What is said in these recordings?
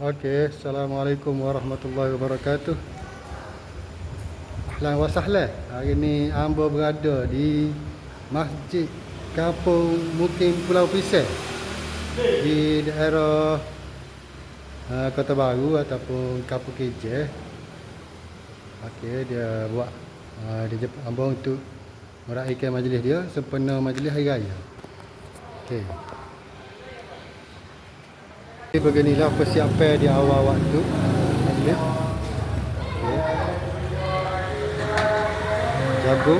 Okey, Assalamualaikum warahmatullahi wabarakatuh. Ahlan wa sahlan. Hari ni Ambo berada di Masjid Kampung Mukim Pulau Pisang di daerah uh, Kota Baru ataupun Kampung Kejeh. Okey, dia buat uh, dia jemput untuk meraihkan majlis dia sempena majlis hari raya. Okey. Jadi beginilah persiapan di awal waktu majlis. Okey. Jagung.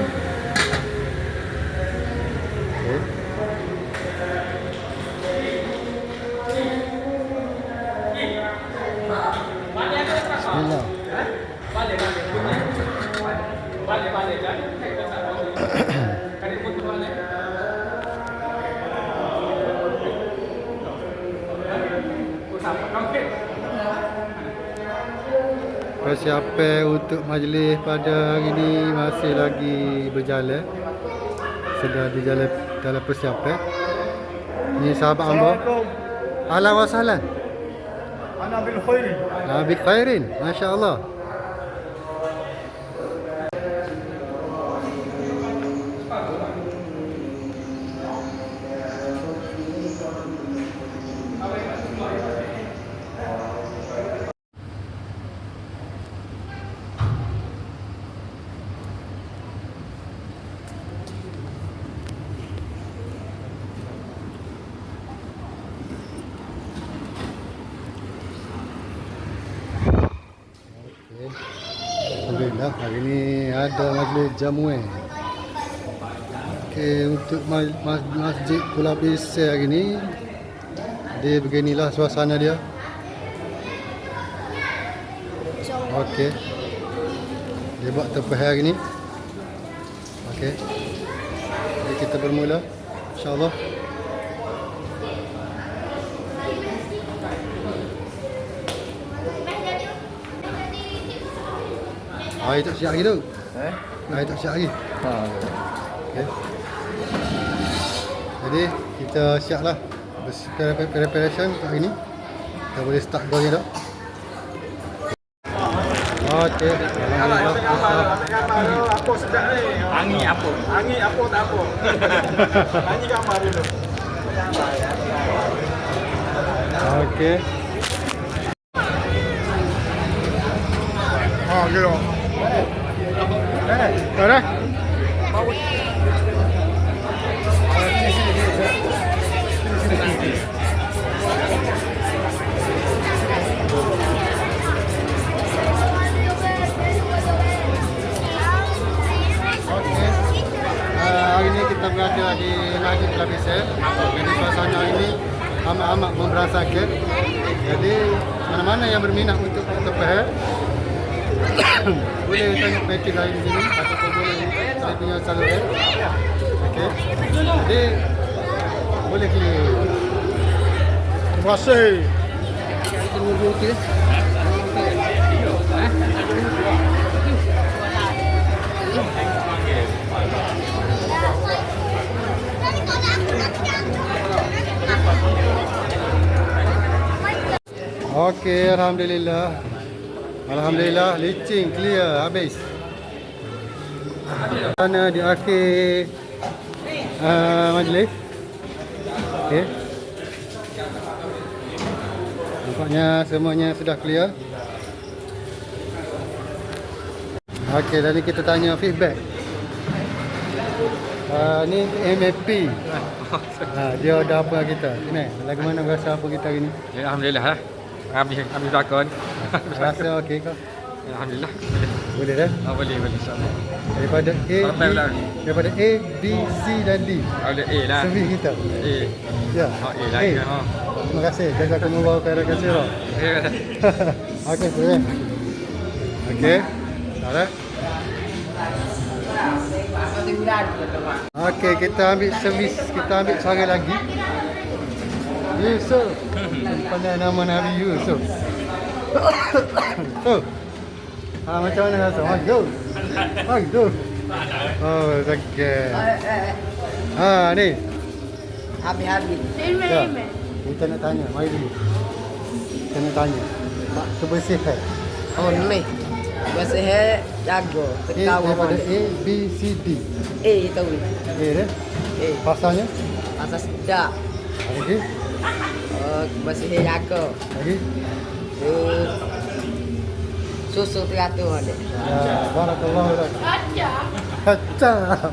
Bismillah. persiapan untuk majlis pada hari ini masih lagi berjalan. Sedang berjalan dalam persiapan. Ini sahabat hamba. Ala wasalan ana bil khairin. Ana bil khairin. Masyaallah hari ni ada majlis jamuan. Okey untuk ma- ma- masjid Pulau Pisang hari ni dia beginilah suasana dia. Okey. Dia buat tepi hari ni. Okey. Jadi kita bermula insya-Allah. Air tak siap lagi tu. Eh? Air tak siap lagi. Ha. Okay. Jadi kita siap lah Pre- preparation untuk hari ni Kita boleh start go ni dah Okay Alhamdulillah. Apa sedap ni? Angin apa? Angin apa tak apa. Angin gambar dulu. Okay Ha, gitu. Hari ni kita berada di Masjid Kelabisir Jadi suasana ini amat-amat memberasakan. Jadi mana-mana yang berminat untuk terpahal Boleh tanya package lain di sini? Ataupun boleh? Saya punya saluran Okey. Jadi Boleh klik Terima kasih. Okey, Alhamdulillah Alhamdulillah, licin, clear, habis. Sana di akhir uh, majlis? Okey. Nampaknya semuanya sudah clear. Okey, tadi kita tanya feedback. Uh, Ni MFP ha, Dia ada apa kita? Ni, lagu mana rasa apa kita hari ni? Ya, Alhamdulillah lah. Habis habis lakon. Rasa okey kau? Alhamdulillah. Boleh dah? Oh, boleh boleh insya-Allah. Daripada A, B, bulan? daripada A, B, C dan D. Boleh A lah. Servis kita. A. Ya. Oh, A lah. Ha. Terima kasih. Jazakumullah khairan katsira. Ya. Okey, boleh. Okey. Dah. Okey, kita ambil servis, kita ambil cara lagi. Yusuf. Pandai nama Nabi Yusuf. Oh. Ha, macam mana rasa? Ha. Ha, go. Oh, sakit. Ha, ni. Habis-habis. Ya. Kita nak tanya, mari dulu. Kita kena tanya. Kebersihan. Oh ni. Bersih jaga. A Tekau mana. A, B, C, D. Eh itu ni. A dia. Eh Pasalnya. asas sedap. Lagi. Oh bersih jaga. Lagi. Eh susu teratur ada. Ya, barakallahu lak. Hajar.